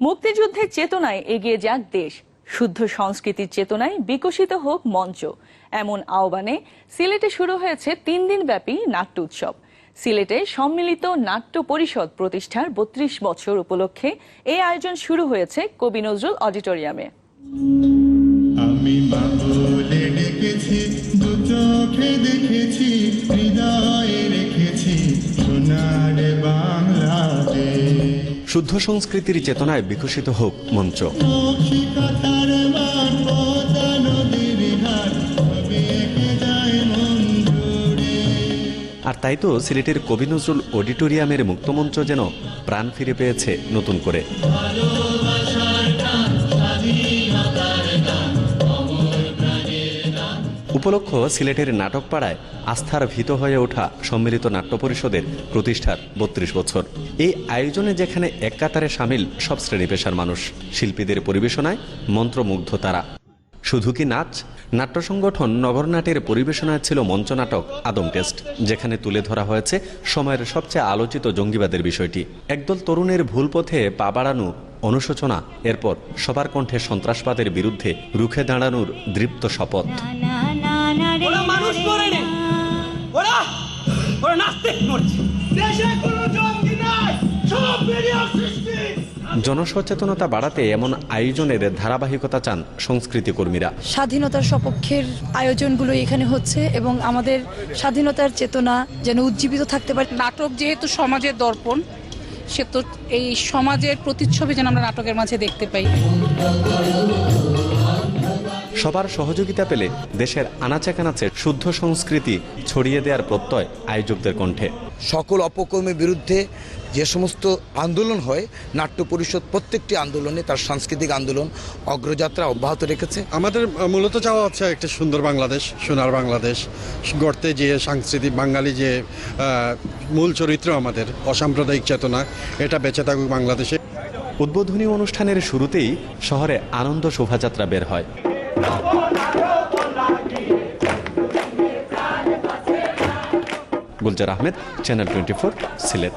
মুক্তিযুদ্ধের চেতনায় এগিয়ে যাক দেশ। শুদ্ধ সংস্কৃতির চেতনায় বিকশিত হোক মঞ্চ। এমন আহ্বানে সিলেটে শুরু হয়েছে তিন দিন ব্যাপী নাট্য উৎসব। সিলেটে সম্মিলিত নাট্য পরিষদ প্রতিষ্ঠার বত্রিশ বছর উপলক্ষে এই আয়োজন শুরু হয়েছে কবি নজরুল অডিটোরিয়ামে। আমি মা বলে ডেকেছি, দু চোখে দেখেছি, হৃদয়ে শুদ্ধ সংস্কৃতির চেতনায় বিকশিত হোক মঞ্চ। আর তাই তো সিলেটের কবি নজরুল অডিটোরিয়ামের মুক্তমঞ্চ যেন প্রাণ ফিরে পেয়েছে নতুন করে। উপলক্ষ সিলেটের নাটকপাড়ায় আস্থার ভীত হয়ে ওঠা সম্মিলিত নাট্য পরিষদের প্রতিষ্ঠার বত্রিশ বছর। এই আয়োজনে যেখানে এক কাতারে সামিল সব শ্রেণি পেশার মানুষ, শিল্পীদের পরিবেশনায় মন্ত্রমুগ্ধ তারা। শুধু কি নাচ? নাট্য সংগঠন নগরনাটের পরিবেশনায় ছিল মঞ্চনাটক আদম টেস্ট, যেখানে তুলে ধরা হয়েছে সময়ের সবচেয়ে আলোচিত জঙ্গিবাদের বিষয়টি। একদল তরুণের ভুল পথে পা বাড়ানো অনুশোচনা, এরপর সবার কণ্ঠে সন্ত্রাসবাদের বিরুদ্ধে রুখে দাঁড়ানোর দৃপ্ত শপথ। ওরা নাস্তিক মরছে। দেশে কোনো জঙ্গি নাই সব সৃষ্টি। জনসচেতনতা বাড়াতে এমন আয়োজনের ধারাবাহিকতা চান সংস্কৃতি কর্মীরা। স্বাধীনতার সপক্ষের আয়োজনগুলো এখানে হচ্ছে এবং আমাদের স্বাধীনতার চেতনা যেন উজ্জীবিত থাকতে পারে। নাটক যেহেতু সমাজের দর্পণ সে তো এই সমাজের প্রতিচ্ছবি যেন আমরা নাটকের মাঝে দেখতে পাই। সবার সহযোগিতা পেলে দেশের আনাচে কানাচে শুদ্ধ সংস্কৃতি ছড়িয়ে দেওয়ার প্রত্যয় আয়োজকদের কণ্ঠে। সকল অপকর্মের বিরুদ্ধে যে সমস্ত আন্দোলন হয় নাট্য পরিষদ প্রত্যেকটি আন্দোলনে তার সাংস্কৃতিক আন্দোলন অগ্রযাত্রা অব্যাহত রেখেছে। আমাদের মূলত চাওয়া হচ্ছে একটা সুন্দর বাংলাদেশ সোনার বাংলাদেশ গড়তে যে সাংস্কৃতিক বাঙালি যে মূল চরিত্র আমাদের অসাম্প্রদায়িক চেতনা এটা বেঁচে থাকুক বাংলাদেশে। উদ্বোধনী অনুষ্ঠানের শুরুতেই শহরে আনন্দ শোভাযাত্রা বের হয়। Gulzar Ahmed channel twenty Sylhet.